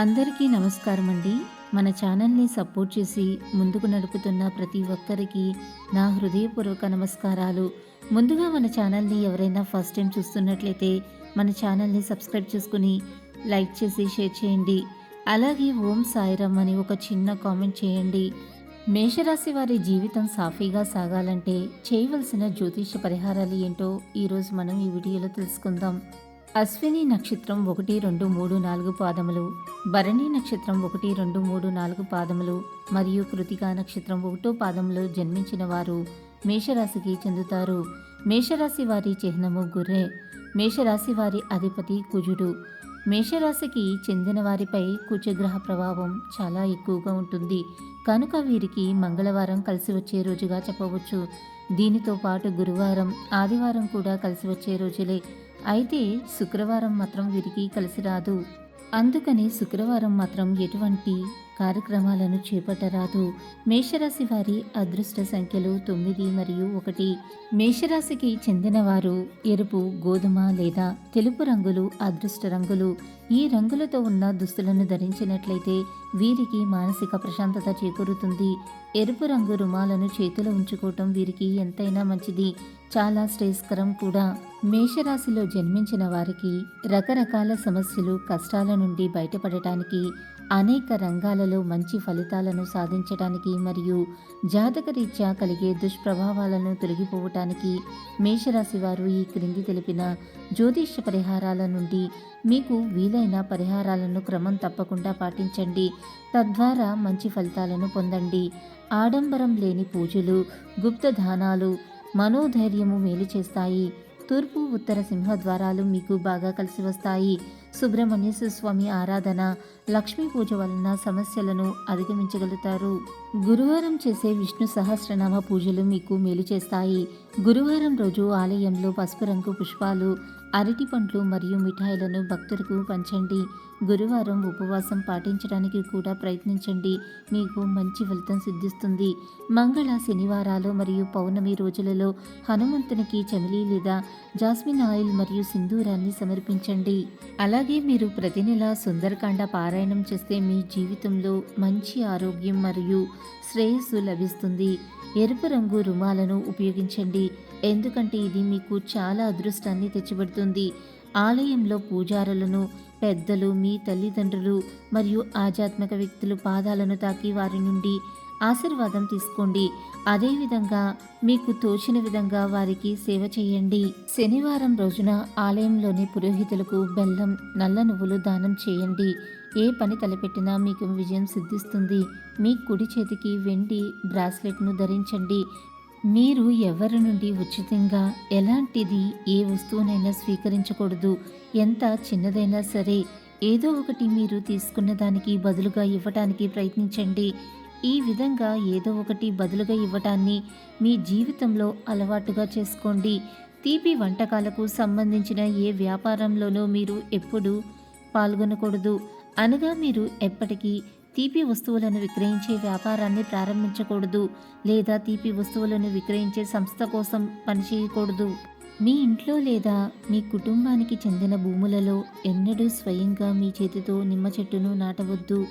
అందరికీ నమస్కారం అండి మన ఛానల్ని సపోర్ట్ చేసి ముందుకు నడుపుతున్న ప్రతి ఒక్కరికి నా హృదయపూర్వక నమస్కారాలు. ముందుగా మన ఛానల్ని ఎవరైనా ఫస్ట్ టైం చూస్తున్నట్లయితే మన ఛానల్ని సబ్స్క్రైబ్ చేసుకుని లైక్ చేసి షేర్ చేయండి. అలాగే ఓం సాయిరామ్ అని ఒక చిన్న కామెంట్ చేయండి. మేషరాశి వారి జీవితం సాఫీగా సాగాలంటే చేయవలసిన జ్యోతిష పరిహారాలు ఏంటో ఈరోజు మనం ఈ వీడియోలో తెలుసుకుందాం. అశ్విని నక్షత్రం ఒకటి రెండు మూడు నాలుగు పాదములు భరణి నక్షత్రం ఒకటి రెండు మూడు నాలుగు పాదములు మరియు కృతికా నక్షత్రం ఒకటో పాదములు జన్మించిన వారు మేషరాశికి చెందుతారు. మేషరాశి వారి చిహ్నము గుర్రె. మేషరాశి వారి అధిపతి కుజుడు. మేషరాశికి చెందిన వారిపై కుచగ్రహ ప్రభావం చాలా ఎక్కువగా ఉంటుంది. కనుక వీరికి మంగళవారం కలిసి వచ్చే రోజుగా చెప్పవచ్చు. దీనితో పాటు గురువారం ఆదివారం కూడా కలిసి వచ్చే రోజులే. అయితే శుక్రవారం మాత్రం వీరికి కలిసి రాదు. అందుకని శుక్రవారం మాత్రం ఎటువంటి కార్యక్రమాలను చేపట్టరాదు. మేషరాశి వారి అదృష్ట సంఖ్యలు తొమ్మిది మరియు ఒకటి. మేషరాశికి చెందినవారు ఎరుపు గోధుమ లేదా తెలుపు రంగులు అదృష్ట రంగులు. ఈ రంగులతో ఉన్న దుస్తులను ధరించినట్లయితే వీరికి మానసిక ప్రశాంతత చేకూరుతుంది. ఎరుపు రంగు రుమాలను చేతిలో ఉంచుకోవటం వీరికి ఎంతైనా మంచిది. చాలా శ్రేయస్కరం కూడా. మేషరాశిలో జన్మించిన వారికి రకరకాల సమస్యలు కష్టాల నుండి బయటపడటానికి అనేక రంగాలలో మంచి ఫలితాలను సాధించడానికి మరియు జాతకరీత్యా కలిగే దుష్ప్రభావాలను తొలగిపోవటానికి మేషరాశి వారు ఈ క్రింది తెలిపిన జ్యోతిష్య పరిహారాల నుండి మీకు వీలైన పరిహారాలను క్రమం తప్పకుండా పాటించండి. తద్వారా మంచి ఫలితాలను పొందండి. ఆడంబరం లేని పూజలు గుప్తదానాలు మనోధైర్యము మేలు చేస్తాయి. తూర్పు ఉత్తర సింహద్వారాలు మీకు బాగా కలిసి వస్తాయి. సుబ్రహ్మణ్యేశ్వర స్వామి ఆరాధన లక్ష్మీ పూజ వలన సమస్యలను అధిగమించగలుగుతారు. గురువారం చేసే విష్ణు సహస్రనామ పూజలు మీకు మేలు చేస్తాయి. గురువారం రోజు ఆలయంలో పసుపు రంగు పుష్పాలు అరటి పండ్లు మరియు మిఠాయిలను భక్తులకు పంచండి. గురువారం ఉపవాసం పాటించడానికి కూడా ప్రయత్నించండి. మీకు మంచి ఫలితం సిద్ధిస్తుంది. మంగళ శనివారాలు మరియు పౌర్ణమి రోజులలో హనుమంతునికి చమిలి లేదా జాస్మిన్ ఆయిల్ మరియు సింధూరాన్ని సమర్పించండి. అలాగే మీరు ప్రతి నెల సుందరకాండ పారాయణం చేస్తే మీ జీవితంలో మంచి ఆరోగ్యం మరియు శ్రేయస్సు లభిస్తుంది. ఎరుపు రంగు రుమాలను ఉపయోగించండి. ఎందుకంటే ఇది మీకు చాలా అదృష్టాన్ని తెచ్చిపెడుతుంది. ఆలయంలో పూజారులను పెద్దలు మీ తల్లిదండ్రులు మరియు ఆధ్యాత్మిక వ్యక్తులు పాదాలను తాకి వారి నుండి ఆశీర్వాదం తీసుకోండి. అదేవిధంగా మీకు తోచిన విధంగా వారికి సేవ చేయండి. శనివారం రోజున ఆలయంలోని పురోహితులకు బెల్లం నల్ల నువ్వులు దానం చేయండి. ఏ పని తలపెట్టినా మీకు విజయం సిద్ధిస్తుంది. మీ కుడి చేతికి వెండి బ్రాస్లెట్ను ధరించండి. మీరు ఎవరి నుండి ఉచితంగా ఎలాంటిది ఏ వస్తువునైనా స్వీకరించకూడదు. ఎంత చిన్నదైనా సరే ఏదో ఒకటి మీరు తీసుకున్న దానికి బదులుగా ఇవ్వటానికి ప్రయత్నించండి. ఈ విధంగా ఏదో ఒకటి బదులుగా ఇవ్వటాన్ని మీ జీవితంలో అలవాటుగా చేసుకోండి. తీపి వంటకాలకు సంబంధించిన ఏ వ్యాపారంలోనూ మీరు ఎప్పుడూ పాల్గొనకూడదు. అనగా మీరు ఎప్పటికీ తీపి వస్తువులను విక్రయించే వ్యాపారాన్ని ప్రారంభించకూడదు లేదా తీపి వస్తువులను విక్రయించే సంస్థ కోసం పనిచేయకూడదు మీ ఇంట్లో లేదా మీ కుటుంబానికి చెందిన భూములలో ఎన్నడూ స్వయంగా మీ చేతితో నిమ్మ చెట్టును నాటవద్దు.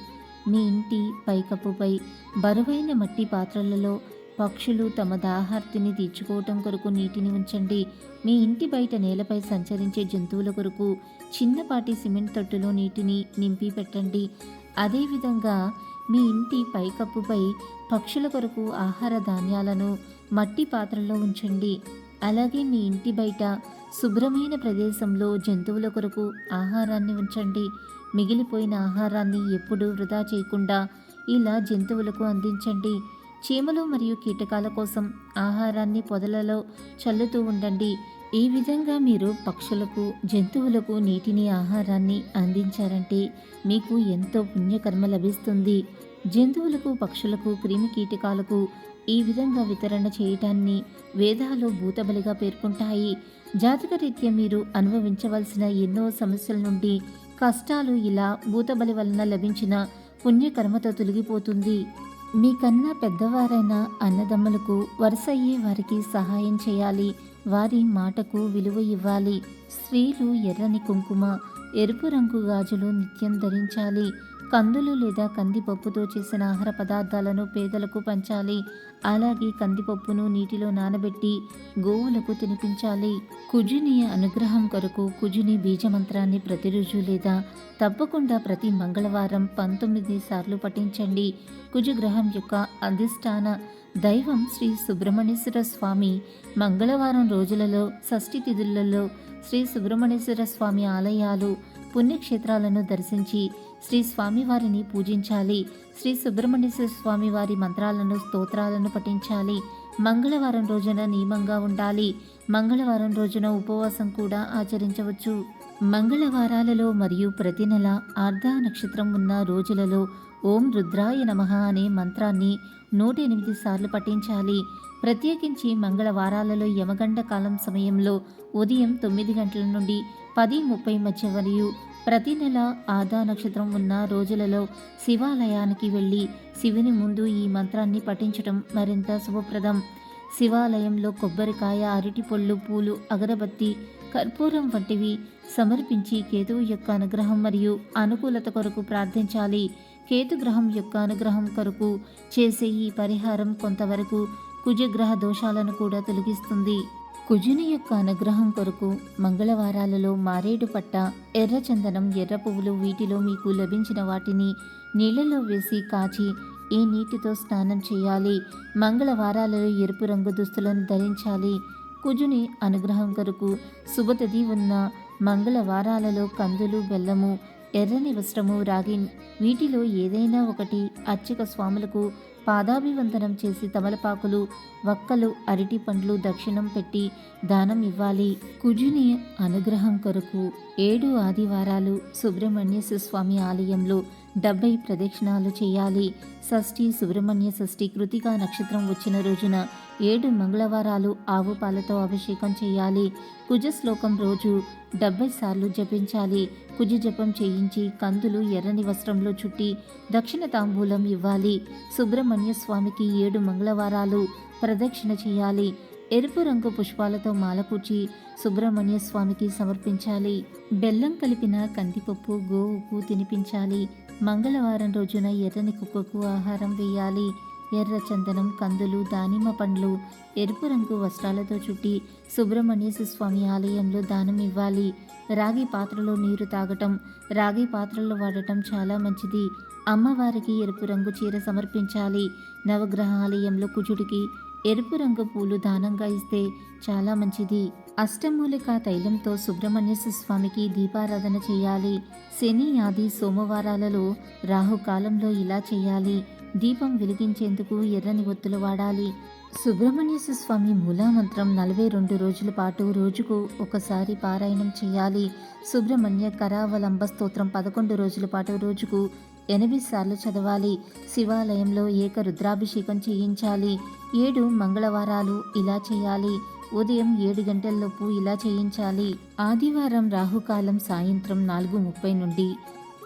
మీ ఇంటి పైకప్పుపై బరువైన మట్టి పాత్రలలో పక్షులు తమ దాహార్తిని తీర్చుకోవటం కొరకు నీటిని ఉంచండి. మీ ఇంటి బయట నేలపై సంచరించే జంతువుల కొరకు చిన్నపాటి సిమెంట్ తొట్టులో నీటిని నింపి పెట్టండి. అదేవిధంగా మీ ఇంటి పైకప్పుపై పక్షుల కొరకు ఆహార ధాన్యాలను మట్టి పాత్రలో ఉంచండి. అలాగే మీ ఇంటి బయట శుభ్రమైన ప్రదేశంలో జంతువుల కొరకు ఆహారాన్ని ఉంచండి. మిగిలిపోయిన ఆహారాన్ని ఎప్పుడూ వృధా చేయకుండా ఇలా జంతువులకు అందించండి. చీమలు మరియు కీటకాల కోసం ఆహారాన్ని పొదలలో చల్లుతూ ఉండండి. ఈ విధంగా మీరు పక్షులకు జంతువులకు నీటిని ఆహారాన్ని అందించారంటే మీకు ఎంతో పుణ్యకర్మ లభిస్తుంది. జంతువులకు పక్షులకు క్రిమి కీటకాలకు ఈ విధంగా వితరణ చేయటాన్ని వేదాలు భూతబలిగా పేర్కొంటాయి. జాతకరీత్యా మీరు అనుభవించవలసిన ఎన్నో సమస్యల నుండి కష్టాలు ఇలా భూతబలి వలన లభించిన పుణ్యకర్మతో తొలగిపోతుంది. మీకన్నా పెద్దవారైన అన్నదమ్ములకు వరుసయ్యే వారికి సహాయం చేయాలి. వారి మాటకు విలువ ఇవ్వాలి. స్త్రీలు ఎర్రని కుంకుమ ఎరుపు రంగు గాజులు నిత్యం ధరించాలి. కందులు లేదా కందిపప్పుతో చేసిన ఆహార పదార్థాలను పేదలకు పంచాలి. అలాగే కందిపప్పును నీటిలో నానబెట్టి గోవులకు తినిపించాలి. కుజుని అనుగ్రహం కొరకు కుజుని బీజమంత్రాన్ని ప్రతిరోజు లేదా తప్పకుండా ప్రతి మంగళవారం పంతొమ్మిది సార్లు పఠించండి. కుజగ్రహం యొక్క అధిష్టాన దైవం శ్రీ సుబ్రహ్మణ్యేశ్వర స్వామి మంగళవారం రోజులలో షష్ఠి తిథులలో శ్రీ సుబ్రహ్మణ్యేశ్వర స్వామి ఆలయాలు పుణ్యక్షేత్రాలను దర్శించి శ్రీ స్వామివారిని పూజించాలి. శ్రీ సుబ్రహ్మణ్యేశ్వర స్వామి వారి మంత్రాలను స్తోత్రాలను పఠించాలి. మంగళవారం రోజున నియమంగా ఉండాలి. మంగళవారం రోజున ఉపవాసం కూడా ఆచరించవచ్చు. మంగళవారాలలో మరియు ప్రతి నెల ఆర్ధ నక్షత్రం ఉన్న రోజులలో ఓం రుద్రాయ నమః అనే మంత్రాన్ని నూట ఎనిమిది సార్లు పఠించాలి. ప్రత్యేకించి మంగళవారాలలో యమగండ కాలం సమయంలో ఉదయం తొమ్మిది గంటల నుండి పది ముప్పై మధ్య మరియు ప్రతి నెల ఆదా నక్షత్రం ఉన్న రోజులలో శివాలయానికి వెళ్ళి శివుని ముందు ఈ మంత్రాన్ని పఠించటం మరింత శుభప్రదం. శివాలయంలో కొబ్బరికాయ అరటిపళ్ళు పూలు అగరబత్తి కర్పూరం వంటివి సమర్పించి కేతువు యొక్క అనుగ్రహం మరియు అనుకూలత కొరకు ప్రార్థించాలి. కేతుగ్రహం యొక్క అనుగ్రహం కొరకు చేసే ఈ పరిహారం కొంతవరకు కుజగ్రహ దోషాలను కూడా తొలగిస్తుంది. కుజుని యొక్క అనుగ్రహం కొరకు మంగళవారాలలో మారేడు పట్ట ఎర్ర చందనం ఎర్ర పువ్వులు వీటిలో మీకు లభించిన వాటిని నీళ్ళలో వేసి కాచి ఈ నీటితో స్నానం చేయాలి. మంగళవారాలలో ఎరుపు రంగు దుస్తులను ధరించాలి. కుజుని అనుగ్రహం కొరకు శుభతది ఉన్న మంగళవారాలలో కందులు బెల్లము ఎర్రని వస్త్రము రాగి వీటిలో ఏదైనా ఒకటి అర్చక స్వాములకు పాదాభివందనం చేసి తమలపాకులు వక్కలు అరటి పండ్లు దక్షిణం పెట్టి దానం ఇవ్వాలి. కుజుని అనుగ్రహం కొరకు ఏడు ఆదివారాలు సుబ్రహ్మణ్య స్వామి ఆలయంలో డెబ్బై ప్రదక్షిణాలు చేయాలి. షష్ఠి సుబ్రహ్మణ్య షష్ఠి కృతికా నక్షత్రం వచ్చిన రోజున ఏడు మంగళవారాలు ఆవు పాలతో అభిషేకం చేయాలి. కుజ శ్లోకం రోజు డెబ్బై సార్లు జపించాలి. కుజ జపం చేయించి కందులు ఎర్రని వస్త్రంలో చుట్టి దక్షిణ తాంబూలం ఇవ్వాలి. సుబ్రహ్మణ్య స్వామికి ఏడు మంగళవారాలు ప్రదక్షిణ చేయాలి. ఎరుపు రంగు పుష్పాలతో మాలకూర్చి సుబ్రహ్మణ్య స్వామికి సమర్పించాలి. బెల్లం కలిపిన కందిపప్పు గోవుకు తినిపించాలి. మంగళవారం రోజున ఎర్రని కుక్కకు ఆహారం వేయాలి. ఎర్ర చందనం కందులు దానిమ్మ పండ్లు ఎరుపు రంగు వస్త్రాలతో చుట్టి సుబ్రహ్మణ్యేశ్వర స్వామి ఆలయంలో దానం ఇవ్వాలి. రాగి పాత్రలో నీరు తాగటం రాగి పాత్రలు వాడటం చాలా మంచిది. అమ్మవారికి ఎరుపు రంగు చీర సమర్పించాలి. నవగ్రహ ఆలయంలో కుజుడికి ఎరుపు రంగు పూలు దానంగా ఇస్తే చాలా మంచిది. అష్టమూలిక తైలంతో సుబ్రహ్మణ్య స్వామికి దీపారాధన చేయాలి. శని ఆది సోమవారాలలో రాహుకాలంలో ఇలా చేయాలి. దీపం వెలిగించేందుకు ఎర్రని ఒత్తులు వాడాలి. సుబ్రహ్మణ్య స్వామి మూలామంత్రం నలభై రెండు రోజుల పాటు రోజుకు ఒకసారి పారాయణం చేయాలి. సుబ్రహ్మణ్య కరావలంబ స్తోత్రం పదకొండు రోజుల పాటు రోజుకు ఎనిమిది సార్లు చదవాలి. శివాలయంలో ఏక రుద్రాభిషేకం చేయించాలి. ఏడు మంగళవారాలు ఇలా చేయాలి. ఉదయం ఏడు గంటలలోపు ఇలా చేయించాలి. ఆదివారం రాహుకాలం సాయంత్రం నాలుగు ముప్పై నుండి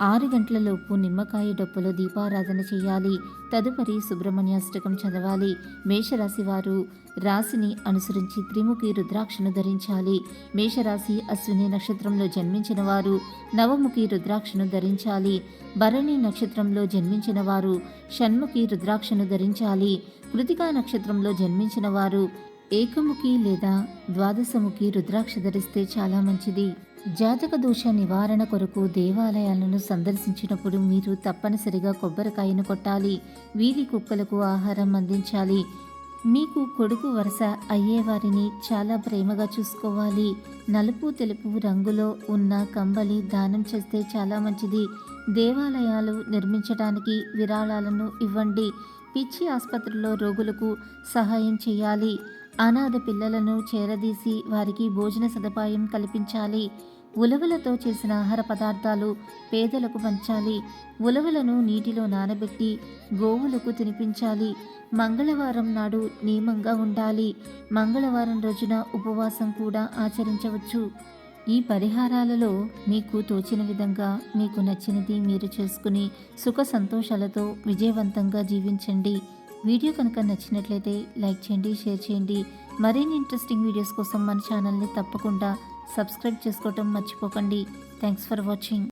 ఆరు గంటలలోపు నిమ్మకాయ డొప్పలో దీపారాధన చేయాలి. తదుపరి సుబ్రహ్మణ్యాష్టకం చదవాలి. మేషరాశి వారు రాశిని అనుసరించి త్రిముఖి రుద్రాక్షను ధరించాలి. మేషరాశి అశ్విని నక్షత్రంలో జన్మించిన వారు నవముఖి రుద్రాక్షను ధరించాలి. భరణి నక్షత్రంలో జన్మించిన వారు షణ్ముఖి రుద్రాక్షను ధరించాలి. కృతికా నక్షత్రంలో జన్మించిన వారు ఏకముఖి లేదా ద్వాదశముఖి రుద్రాక్ష ధరిస్తే చాలా మంచిది. జాతక దోష నివారణ కొరకు దేవాలయాలను సందర్శించినప్పుడు మీరు తప్పనిసరిగా కొబ్బరికాయను కొట్టాలి. వీధి కుక్కలకు ఆహారం అందించాలి. మీకు కొడుకు వరుస అయ్యేవారిని చాలా ప్రేమగా చూసుకోవాలి. నలుపు తెలుపు రంగులో ఉన్న కంబలి దానం చేస్తే చాలా మంచిది. దేవాలయాలు నిర్మించడానికి విరాళాలను ఇవ్వండి. పిచ్చి ఆసుపత్రిలో రోగులకు సహాయం చేయాలి. అనాథ పిల్లలను చేరదీసి వారికి భోజన సదుపాయం కల్పించాలి. ఉలవలతో చేసిన ఆహార పదార్థాలు పేదలకు పంచాలి. ఉలవలను నీటిలో నానబెట్టి గోవులకు తినిపించాలి. మంగళవారం నాడు నియమంగా ఉండాలి. మంగళవారం రోజున ఉపవాసం కూడా ఆచరించవచ్చు. ఈ పరిహారాలలో మీకు తోచిన విధంగా మీకు నచ్చినది మీరు చేసుకుని సుఖ సంతోషాలతో విజయవంతంగా జీవించండి. వీడియో కనుక నచ్చినట్లయితే లైక్ చేయండి షేర్ చేయండి. మరిన్ని ఇంట్రెస్టింగ్ వీడియోస్ కోసం మన ఛానల్ని తప్పకుండా సబ్స్క్రైబ్ చేసుకోవటం మర్చిపోకండి. Thanks for watching